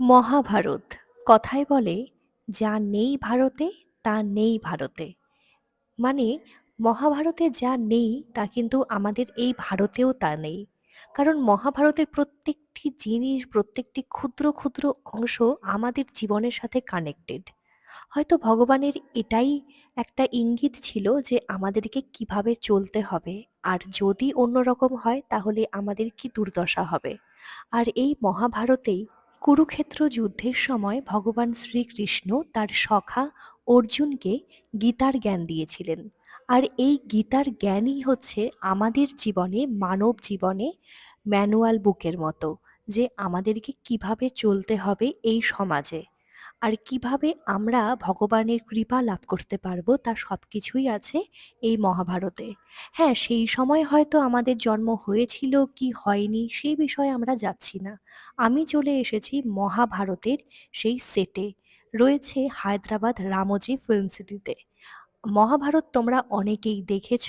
মহাভারত। কথায় বলে, যা নেই ভারতে, তা নেই ভারতে। মানে মহাভারতে যা নেই, তা কিন্তু আমাদের এই ভারতেও তা নেই। কারণ মহাভারতের প্রত্যেকটি জিনিস, প্রত্যেকটি ক্ষুদ্র ক্ষুদ্র অংশ আমাদের জীবনের সাথে কানেক্টেড হয়তো ভগবানের এটাই একটা ইঙ্গিত ছিল যে আমাদেরকে কীভাবে চলতে হবে। আর যদি অন্যরকম হয়, তাহলে আমাদের কি দুর্দশা হবে? আর এই মহাভারতেই কুরুক্ষেত্র যুদ্ধের সময় ভগবান শ্রীকৃষ্ণ তার সখা অর্জুনকে গীতার জ্ঞান দিয়েছিলেন। আর এই গীতার জ্ঞানই হচ্ছে আমাদের জীবনে, মানব জীবনে ম্যানুয়াল বুকের মতো যে আমাদেরকে কীভাবে চলতে হবে এই সমাজে। আর কীভাবে আমরা ভগবানের কৃপা লাভ করতে পারব তা সব কিছুই আছে এই মহাভারতে। হ্যাঁ সেই সময় হয়তো আমাদের জন্ম হয়েছিল, কি হয়নি সেই বিষয়ে আমরা যাচ্ছি না। আমি চলে এসেছি মহাভারতের সেই সেটে রয়েছে হায়দ্রাবাদ রামজি ফিল্ম সিটিতে মহাভারত তোমরা অনেকেই দেখেছ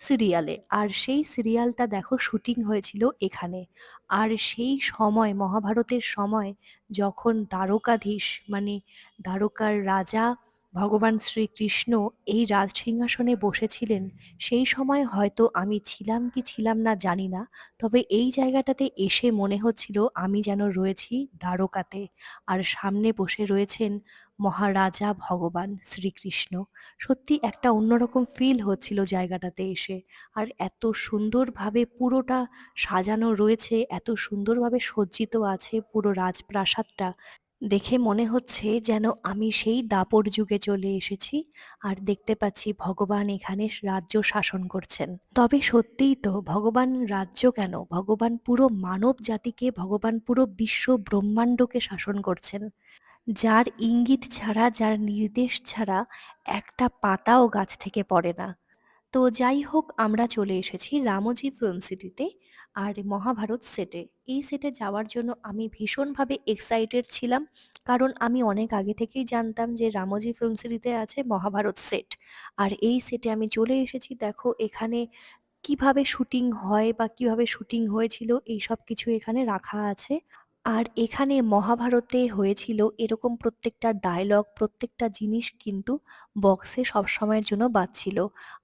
সিরিয়ালে। আর সেই সিরিয়ালটা দেখো, শুটিং হয়েছিল এখানে। আর সেই সময়, মহাভারতের সময় যখন দ্বারকাধীশ মানে দ্বারকার রাজা ভগবান শ্রীকৃষ্ণ এই রাজসিংহাসনে বসেছিলেন, সেই সময় হয়তো আমি ছিলাম কি ছিলাম না জানি না, তবে এই জায়গাটাতে এসে মনে হচ্ছিল আমি যেন রয়েছি দ্বারকাতে, আর সামনে বসে রয়েছেন মহারাজা ভগবান শ্রীকৃষ্ণ। সত্যি একটা অন্যরকম ফিল হচ্ছিল জায়গাটাতে এসে, আর এত সুন্দরভাবে পুরোটা সাজানো রয়েছে, এত সুন্দরভাবে সজ্জিত আছে পুরো রাজপ্রাসাদটা দেখে মনে হচ্ছে যেন আমি সেই দাপর যুগে চলে এসেছি আর দেখতে পাচ্ছি ভগবান এখানে রাজ্য শাসন করছেন। তবে সত্যিই তো ভগবান রাজ্য কেন? ভগবান পুরো মানব জাতিকে, ভগবান পুরো বিশ্ব ব্রহ্মাণ্ডকে শাসন করছেন। যার ইঙ্গিত ছাড়া, যার নির্দেশ ছাড়া একটা পাতাও গাছ থেকে পড়ে না। তো যাই হোক, আমরা চলে এসেছি রামজি ফিল্ম সিটিতে আর মহাভারত সেটে। এই সেটে যাওয়ার জন্য আমি ভীষণভাবে এক্সাইটেড ছিলাম। কারণ আমি অনেক আগে থেকেই জানতাম যে রামজি ফিল্ম সিটিতে আছে মহাভারত সেট আর এই সেটে আমি চলে এসেছি। দেখো, এখানে কীভাবে শুটিং হয় বা কীভাবে শুটিং হয়েছিল, এই সব কিছু এখানে রাখা আছে। আর এখানে মহাভারতে হয়েছিল এরকম প্রত্যেকটা ডায়লগ প্রত্যেকটা জিনিস কিন্তু বক্সে সবসময়ের জন্য বাজছিল।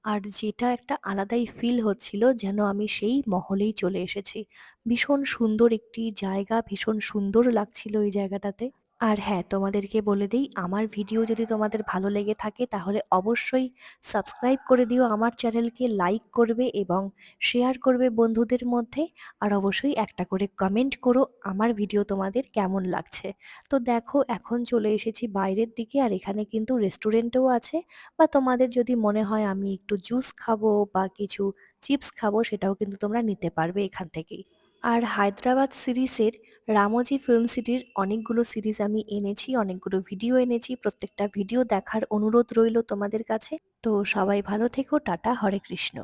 আর যেটা একটা আলাদাই ফিল হচ্ছিল যেন আমি সেই মহলেই চলে এসেছি। ভীষণ সুন্দর একটি জায়গা, ভীষণ সুন্দর লাগছিল এই জায়গাটাতে। আর হ্যাঁ তোমাদেরকে বলে দিই, আমার ভিডিও যদি তোমাদের ভালো লেগে থাকে, তাহলে অবশ্যই সাবস্ক্রাইব করে দিও আমার চ্যানেলকে, লাইক করবে এবং শেয়ার করবে বন্ধুদের মধ্যে। আর অবশ্যই একটা করে কমেন্ট করো আমার ভিডিও তোমাদের কেমন লাগছে। তো দেখো, এখন চলে এসেছি বাইরের দিকে আর এখানে কিন্তু রেস্টুরেন্টও আছে। বা তোমাদের যদি মনে হয় আমি একটু জুস খাব বা কিছু চিপস খাব, সেটাও কিন্তু তোমরা নিতে পারবে এখান থেকেই। আর হায়দ্রাবাদ সিরিজের রামজি ফিল্ম সিটির অনেকগুলো সিরিজ আমি এনেছি, অনেকগুলো ভিডিও এনেছি, প্রত্যেকটা ভিডিও দেখার অনুরোধ রইল তোমাদের কাছে। তো সবাই ভালো থেকো, টাটা, হরে কৃষ্ণ।